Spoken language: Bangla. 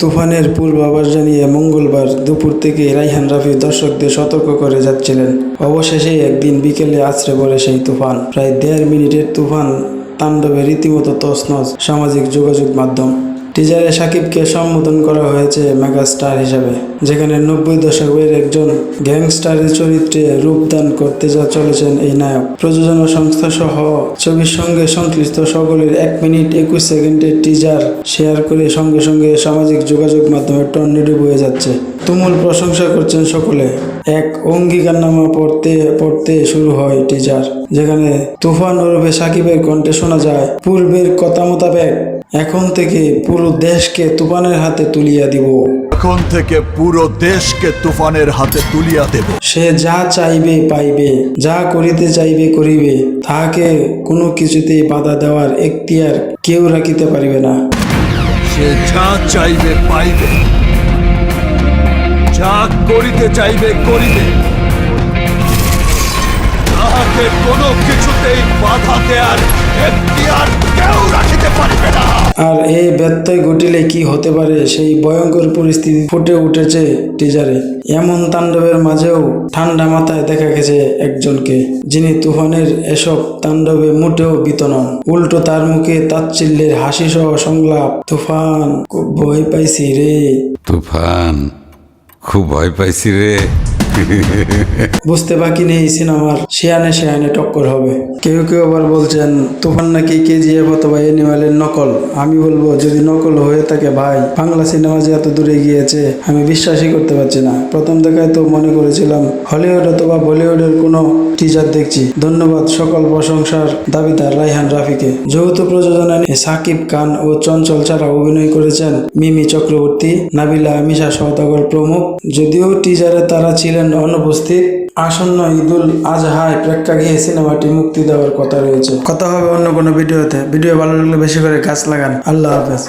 তুফানের পূর্বাভাস জানিয়ে মঙ্গলবার দুপুর থেকে রাইহান রাফি দর্শকদের সতর্ক করে যাচ্ছিলেন। অবশেষে একদিন বিকেলে আছড়ে পড়ে সেই তুফান। প্রায় দেড় মিনিটের তুফান তাণ্ডবে রীতিমতো তছনছ সামাজিক যোগাযোগ মাধ্যম। টিজারে সাকিবকে সম্বোধন করা হয়েছে মেগাস্টার হিসেবে, যেখানে নব্বই দশকের একজন গ্যাংস্টারের চরিত্রে রূপদান করতে যা চলেছেন এই নায়ক। প্রযোজনা সংস্থা সহ ছবির সঙ্গে সংশ্লিষ্ট সকলের এক মিনিট একুশ সেকেন্ডের টিজার শেয়ার করে সঙ্গে সঙ্গে সামাজিক যোগাযোগ মাধ্যমে টর্নেডো বয়ে যাচ্ছে। তুমুল প্রশংসা করছেন সকলে। এক অঙ্গীকারনামা পড়তে পড়তে শুরু হয় টিজার যেখানে তুফান ওরফে সাকিবের কণ্ঠে শোনা যায়, পূর্বের কথা মোতাবেক এখন থেকে পুরো দেশকে তুফানের হাতে তুলিয়া দিব। এখন থেকে পুরো দেশকে তুফানের হাতে তুলিয়া দেব। সে যা চাইবে পাইবে। যা করিতে চাইবে করিবে। তাহাকে কোনো কিছুতেই বাধা দেওয়ার এখতিয়ার কেউ রাখিতে পারিবে না। সে যা চাইবে পাইবে। যা করিতে চাইবে করিবে। তাহাকে কোনো কিছুতেই বাধা দেয়ার এখতিয়ার কেউ রাখিতে পারিবে না। আর এই ব্যত্যয় ঘটিলে কি হতে পারে? সেই ভয়ঙ্কর পরিস্থিতি ফুটে উঠেছে টিজারে। এমন তাণ্ডবের মাঝেও ঠান্ডা মাথায় দেখা গেছে একজনকে, যিনি তুফানের এসব তাণ্ডবে মোটেও বিত নন। উল্টো তার মুখে তাচ্ছিল্যের হাসি সহ সংলাপ, তুফান, খুব ভয় পাইছি রে। তুফান, খুব ভয় পাইছি রে। বুঝতে বাকি নেই সিনেমার। শিয়ানে শিয়ানে টক্কর হবে। কেউ কেউ আবার বলছেন, তুফান নাকি কেজিএফ অথবা এনিমালের নকল? আমি বলব, যদি নকল হয়ে থাকে ভাই, বাংলা সিনেমা যে এত দূরে গিয়েছে, আমি বিশ্বাসই করতে পারছি না। প্রথম দেখায় তো মনে করেছিলাম, হলিউড অথবা বলিউডের কোনো টিজার দেখছি। ধন্যবাদ সকল প্রশংসার দাবিদার রাইহান রাফিকে। যৌথ প্রযোজনা নিয়ে সাকিব খান ও চঞ্চল ছাড়া অভিনয় করেছেন মিমি চক্রবর্তী, নাবিলা মিশা সওদাগর প্রমুখ, যদিও টিজারে তারা ছিলেন অনুপস্থিত আসন্ন ঈদুল আজহায় প্রেক্ষাগৃহে সিনেমাটি মুক্তি দেওয়ার কথা রয়েছে। কথা হবে অন্য কোনো ভিডিওতে। ভিডিও ভালো লাগলে বেশি করে গাছ লাগান। আল্লাহ হাফেজ।